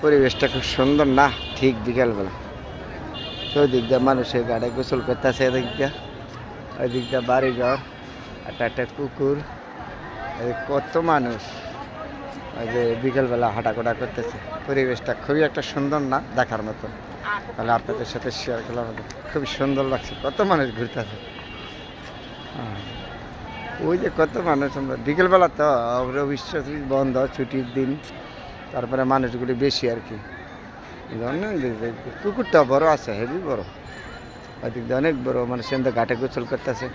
পরিবেশটা খুব সুন্দর না? ঠিক বিকালবেলা। চৌদিক দিয়ে মানুষের গাড়ি গোসল করতেছে এদিক দিয়ে। ওই দিক দিয়ে বাড়ি ঘর একটা একটা কুকুর কত মানুষ। ওই যে বিকেলবেলা হাঁটাকোটা করতেছে। পরিবেশটা খুবই একটা সুন্দর না? দেখার মতো। তাহলে আপনাদের সাথে শেয়ার করলাম। খুবই সুন্দর লাগছে। কত মানুষ ঘুরতেছে। ওই যে কত মানুষ আমরা বিকেলবেলা তো অবিশ্বাস বন্ধ, ছুটির দিন। তারপরে মানুষগুলি বেশি আর কি। কুকুরটা বড় আছে, হেভি বড়। ওইদিক দিয়ে অনেক বড় মানে সেন্দা ঘাটে গোসল করতেছে।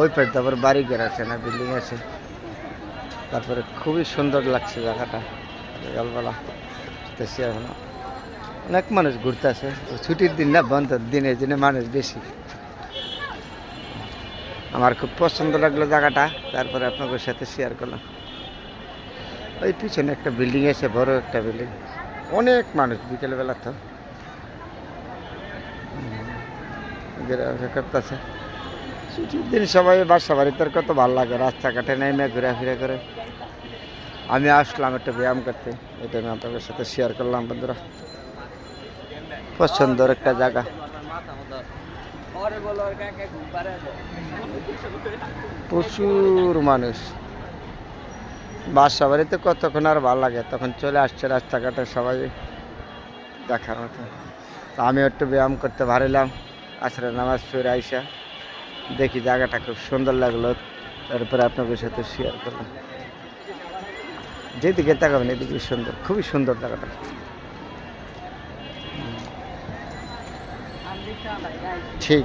ওই পাশে তারপর বাড়ি ঘর আছে না, বিল্ডিং আছে। তারপরে খুবই সুন্দর লাগছে জায়গাটা। বিকালবেলা তো সে অনেক মানুষ ঘুরতেছে। ছুটির দিন না বন্ধ দিনে দিনে মানুষ বেশি। আমার খুব পছন্দ লাগল জায়গাটা। তারপরে আপনাদের সাথে শেয়ার করলাম। ওই পিছনে একটা বিল্ডিং আছে, বড় একটা বিল্ডিং। অনেক মানুষ, বিকেলবেলা তো। করতেছে ছুটির দিন সবাই বাসা বাড়িতে কত ভালো লাগে, রাস্তাঘাটে নেমে ঘোরাফেরা করে। আমি আসলাম একটা ব্যায়াম করতে, এটা আমি আপনাদের সাথে শেয়ার করলাম, বন্ধুরা। পছন্দের একটা জায়গা। প্রচুর মানুষ। বাসা বাড়িতে কতক্ষণ আর ভালো লাগে? তখন চলে আসছে রাস্তাঘাটে সবাই দেখার মতো। তো আমি একটু ব্যায়াম করতে ভারিলাম আসলে নামাজ ফিরে আইসা। দেখি জায়গাটা খুব সুন্দর লাগল, তারপরে আপনাদের সাথে শেয়ার করলাম। যেদিকে তাকাবেন এদিকে সুন্দর, খুবই সুন্দর জায়গাটা। ঠিক।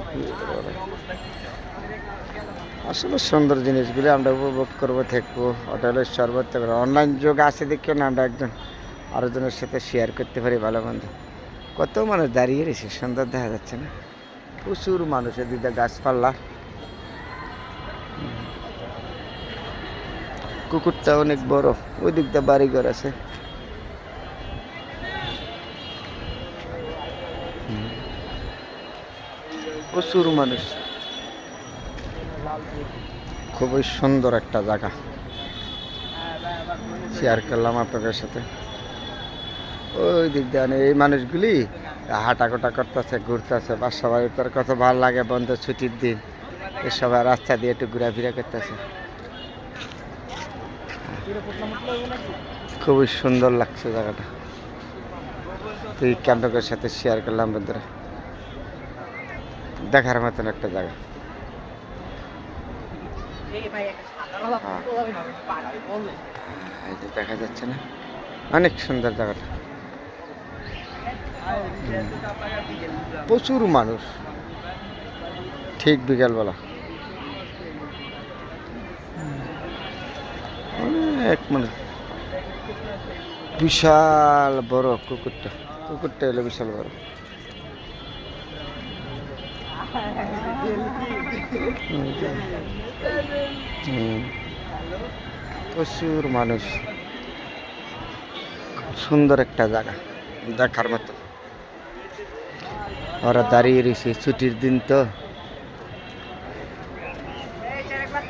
আসলে সুন্দর জিনিসগুলি আমরা উপভোগ করব, থাকব হোটেলের সর্বত্র অনলাইন যুগ আছে দেখেও না আমরা একজন আরেকজনের সাথে শেয়ার করতে পারি ভালো মন্দ। কত মানুষ দাঁড়িয়ে রয়েছে, সুন্দর দেখা যাচ্ছে না। প্রচুর মানুষ এদিকে গাছপাল্লা কুকুরটা অনেক বড় ওই দিকটা বাড়িঘর আছে। প্রচুর মানুষ। খুবই সুন্দর একটা জায়গা। শেয়ার করলাম আপনাদের সাথে। ওই দিক দিয়ে এই মানুষগুলি হাঁটাকোটা করতেছে, ঘুরতেছে, বাসা বাড়িতে আর কত ভালো লাগে বন্ধ ছুটির দিন। সবাই রাস্তা দিয়ে একটু ঘোরাফেরা করতেছে। খুবই সুন্দর লাগছে জায়গাটা। তুই ক্যাম্পকের সাথে শেয়ার করলাম বন্ধুরা। দেখার মতন একটা জায়গা। এই যে দেখা যাচ্ছে না। অনেক সুন্দর জায়গাটা। প্রচুর মানুষ। ঠিক বিকালবেলা। অনেক মানুষ। বিশাল বড় কুকুরটা। কুকুরটা এলো বিশাল বড়। হুম। হুম। প্রচুর মানুষ। সুন্দর একটা জায়গা, দেখার মতো। ওরা দাঁড়িয়ে রয়েছে, ছুটির দিন তো।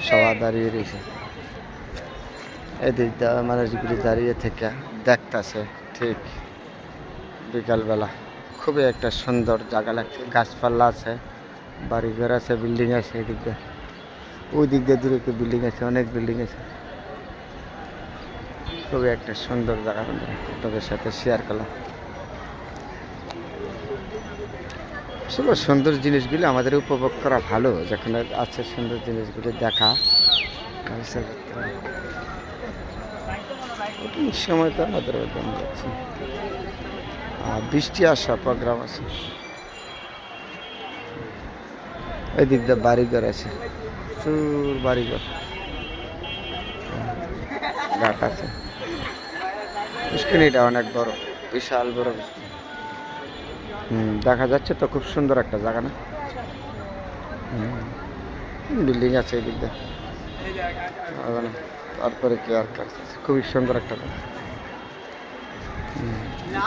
সবাই দাঁড়িয়ে রয়েছে। এদিক মানুষগুলি দাঁড়িয়ে থেকে দেখতেছে, ঠিক বিকালবেলা। খুবই একটা সুন্দর জায়গা লাগছে, গাছপালা আছে। বাড়িঘর আছে বিল্ডিং আছে এদিক দিয়ে। ওই দিক দিয়ে দূরে একটা বিল্ডিং আছে, অনেক বিল্ডিং আছে। খুবই একটা সুন্দর জায়গা আপনাদের সাথে শেয়ার করলাম। আসলে সুন্দর জিনিসগুলি আমাদের উপভোগ করা ভালো, যেখানে আছে সুন্দর জিনিসগুলি দেখা। সময় তো আমাদের আর বৃষ্টি আসা প্রোগ্রাম আছে। ওই দিক দিয়ে বাড়িঘর আছে প্রচুর বাড়িঘর ঘাট আছে পুষ্কিনিটা অনেক বড় বিশাল বড় পুষ্কিনি। হুম দেখা যাচ্ছে তো খুব সুন্দর একটা জায়গা না বিল্ডিং আছে এই দিক দিয়ে ওখানে তারপরে কি আর কাজ আছে? খুবই সুন্দর একটা জায়গা হুম,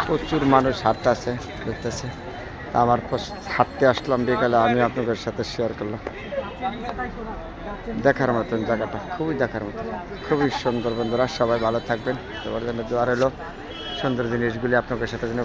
প্রচুর মানুষ হাঁটতেছে দেখতেছে তা আমার হাঁটতে আসলাম বিকালে আমি আপনাদের সাথে শেয়ার করলাম। দেখার মতন জায়গাটা, খুবই দেখার মতন। খুবই সুন্দর বন্ধুরা, সবাই ভালো থাকবেন। তোমার জন্য দোয়ার হলো সুন্দর জিনিসগুলি আপনাদের সাথে যেন